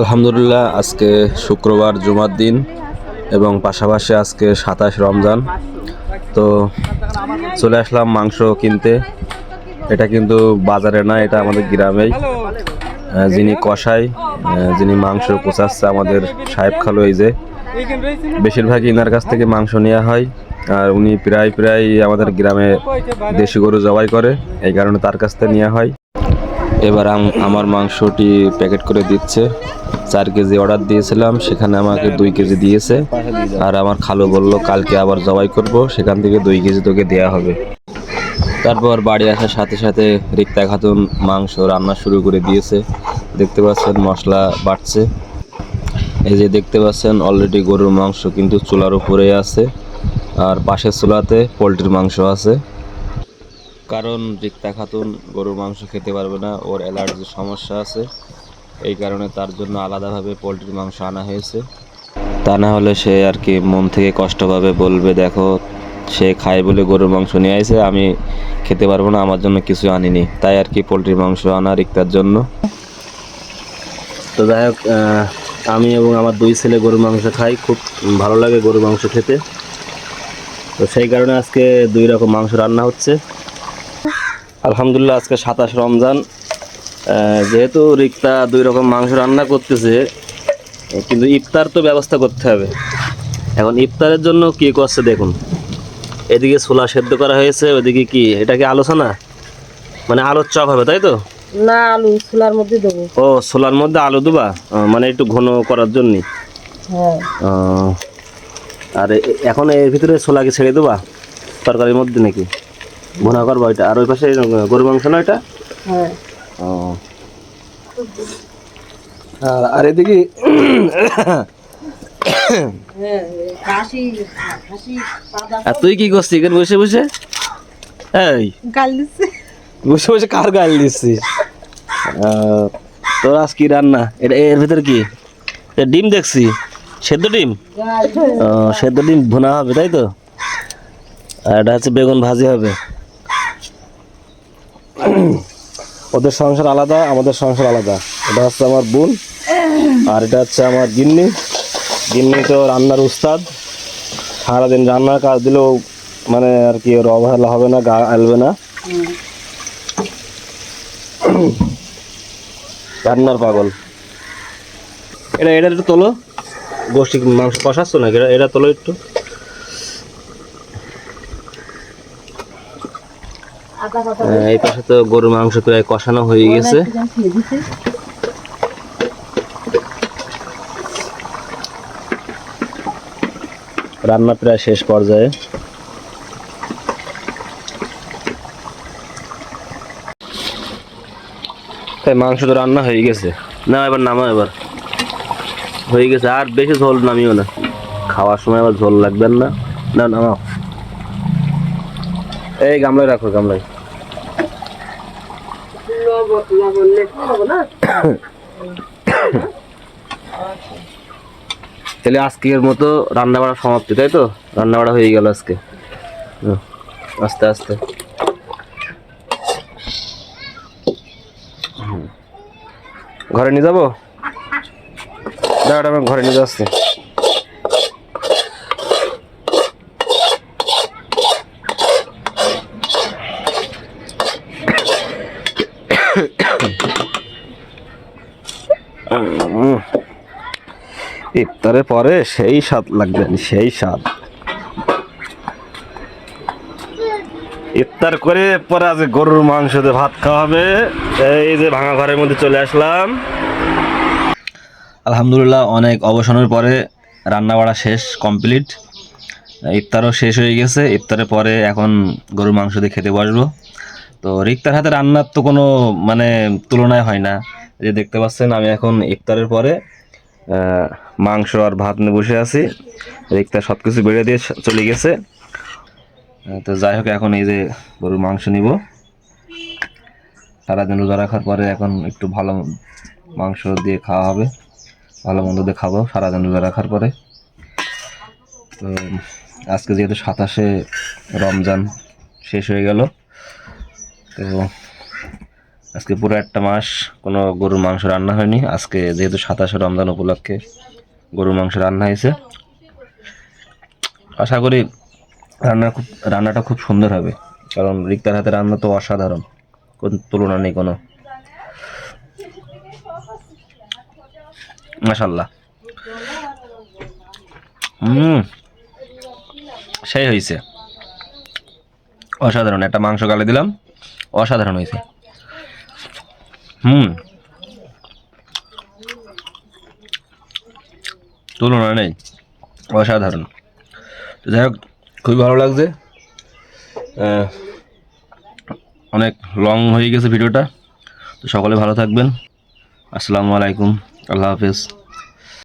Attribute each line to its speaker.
Speaker 1: আলহামদুলিল্লাহ, আজকে শুক্রবার জুমার দিন এবং পাশাপাশি আজকে সাতাশ রমজান। তো চলে আসলাম মাংস কিনতে। এটা কিন্তু বাজারে না, এটা আমাদের গ্রামেই। যিনি কষাই যিনি মাংস কোচাচ্ছে আমাদের সাহেব খালো এই যে। বেশিরভাগই ইনার কাছ থেকে মাংস নেওয়া হয়, আর উনি প্রায় প্রায় আমাদের গ্রামে দেশি গরু জবাই করে, এই কারণে তার কাছ থেকে নেওয়া হয়। এবার আম- আমার মাংসটি প্যাকেট করে দিচ্ছে। চার কেজি অর্ডার দিয়েছিলাম, সেখানে আমাকে দুই কেজি দিয়েছে। আর আমার খালু বলল, কালকে আবার জবাই করব, সেখান থেকে দুই কেজি তোকে দেয়া হবে। তারপর বাড়ি আসার সাথে সাথে রিক্তা খাতুন মাংস রান্না শুরু করে দিয়েছে। দেখতে পাচ্ছেন মশলা বাড়ছে। এই যে দেখতে পাচ্ছেন অলরেডি গরুর মাংস কিন্তু চুলার উপরে আছে। আর পাশের চুলাতে পোলট্রির মাংস আছে। কারণ রিক্তা খাতুন গরুর মাংস খেতে পারবে না, ওর অ্যালার্জির সমস্যা আছে। এই কারণে তার জন্য আলাদাভাবে পোলট্রির মাংস আনা হয়েছে। তা না হলে সে আর কি মন থেকে কষ্ট পাবে, বলবে, দেখো, সে খায় বলে গরুর মাংস নিয়ে আসে আমি খেতে পারব না, আমার জন্য কিছু আনিনি। তাই আর কি পোলট্রির মাংস আনা রিক্তার জন্য। তো যাই হোক আমি এবং আমার দুই ছেলে গরুর মাংস খাই, খুব ভালো লাগে গরুর মাংস খেতে। তো সেই কারণে আজকে দুই রকম মাংস রান্না হচ্ছে। আলহামদুলিল্লাহ আজকে সাতাশ রমজান। যেহেতু রিক্তা দুই রকম মাংস রান্না করতেছে কিন্তু ইফতার তো ব্যবস্থা করতে হবে। এখন ইফতারের জন্য কি করছে দেখুন। এদিকে ছোলা সেদ্ধ করা হয়েছে ওদিকে কি এটা কি আলোচনা মানে আলুর চপ হবে তাই তো?
Speaker 2: না আলু ছোলার মধ্যে দেবো।
Speaker 1: ও ছোলার মধ্যে আলু দেবা? মানে একটু ঘন করার জন্য।
Speaker 2: হ্যাঁ।
Speaker 1: আর এখন এর ভিতরে ছোলা কি ছেড়ে দেবা? তরকারির মধ্যে নাকি? ভুনা করবা ওইটা। আর ওই পাশে গরু মাংস না এটা
Speaker 2: হ্যাঁ।
Speaker 1: ও। আর আর এদিকে
Speaker 2: হ্যাঁ
Speaker 1: আর তুই কি করছিস এখানে বসে বসে? এই।
Speaker 2: গাল
Speaker 1: বসে বসে কার গাল দিচ্ছিস? তোর আজ কি রান্না? এটা এর ভিতরে কি? ডিম দেখছি। সেদ্ধ ডিম? সেদ্ধ ডিম ভুনা হবে তাই তো? আর এটা হচ্ছে বেগুন ভাজি হবে। ওদের সংসার আলাদা আমাদের সংসার আলাদা। এটা হচ্ছে আমার বোন আর এটা হচ্ছে আমার গিন্নি। গিন্নি তো রান্নার উস্তাদ। সারাদিন রান্নার কাজ দিলেও মানে আর কি ওর অবহেলা হবে না গা আলবে না। রান্নার পাগল। এটা এটা একটু তোলো। গোষ্ঠী মাংস কষাচ্ছ না এটা এটা তোলো একটু। এই পাশে তো গরুর মাংস প্রায় কষানো হয়ে গেছে। রান্না প্রায় শেষ পর্যায়ে। তাই মাংস তো রান্না হয়ে গেছে। না এবার নামো এবার। হয়ে গেছে, আর বেশি ঝোল নামিও না। খাওয়ার সময় আবার ঝোল লাগবেন না। না নামাও। এই গামলায় রাখো, গামলায়
Speaker 2: লবণ লবণ লেখা হবে না
Speaker 1: তাহলে আজকের মতো রান্না বাড়া সমাপ্তি, তাই তো? রান্না বাড়া হয়ে গেল আজকে। আস্তে আস্তে। ঘরে নিয়ে যাব? ঘরে নিয়ে যাচ্ছি। ইফতারের পরে সেই স্বাদ লাগবে, সেই স্বাদ। ইফতার করে পরে আজ গরুর মাংস দিয়ে ভাত খাওয়া হবে। এই যে ভাঙা ঘরের মধ্যে চলে আসলাম। আলহামদুলিল্লাহ, অনেক অবসানের পরে রান্না বাড়া শেষ, কমপ্লিট। ইফতারও শেষ হয়ে গেছে। ইফতারের পরে এখন গরুর মাংস দিয়ে খেতে বসবো। তো রিক্তার হাতে রান্নার তো কোনো মানে তুলনায় হয় না। যে দেখতে পাচ্ছেন, আমি এখন ইফতারের পরে মাংস আর ভাত নিয়ে বসে আছি। রিক্তা সব কিছু বেড়ে দিয়ে চলে গেছে। তো যাই হোক, এখন এই যে গরুর মাংস নিব। সারাদিন রোজা রাখার পরে এখন একটু ভালো মাংস দিয়ে খাওয়া হবে। ভালো মন্দ দিয়ে খাব সারাদিন রোজা রাখার পরে। তো, আজকে যেহেতু সাতাশে রমজান শেষ হয়ে গেল, তো আজকে পুরো একটা মাস কোনো গরুর মাংস রান্না হয়নি। আজকে যেহেতু সাতাশে রমজান উপলক্ষে গরুর মাংস রান্না হয়েছে। আশা করি রান্না খুব রান্নাটা খুব সুন্দর হবে। কারণ রিক্তার হাতে রান্না তো অসাধারণ। কোন তুলনা নেই কোনো। মাশাল্লাহ হুম। সেই হয়েছে। অসাধারণ। একটা মাংস গালে দিলাম। অসাধারণ হয়েছে। হুম। তুলনা নেই। অসাধারণ। তো যাই হোক, খুবই ভালো লাগছে। অনেক লং হয়ে গেছে ভিডিওটা। তো সকলে ভালো থাকবেন। আসসালামু আলাইকুম। আল্লাহ হাফেজ।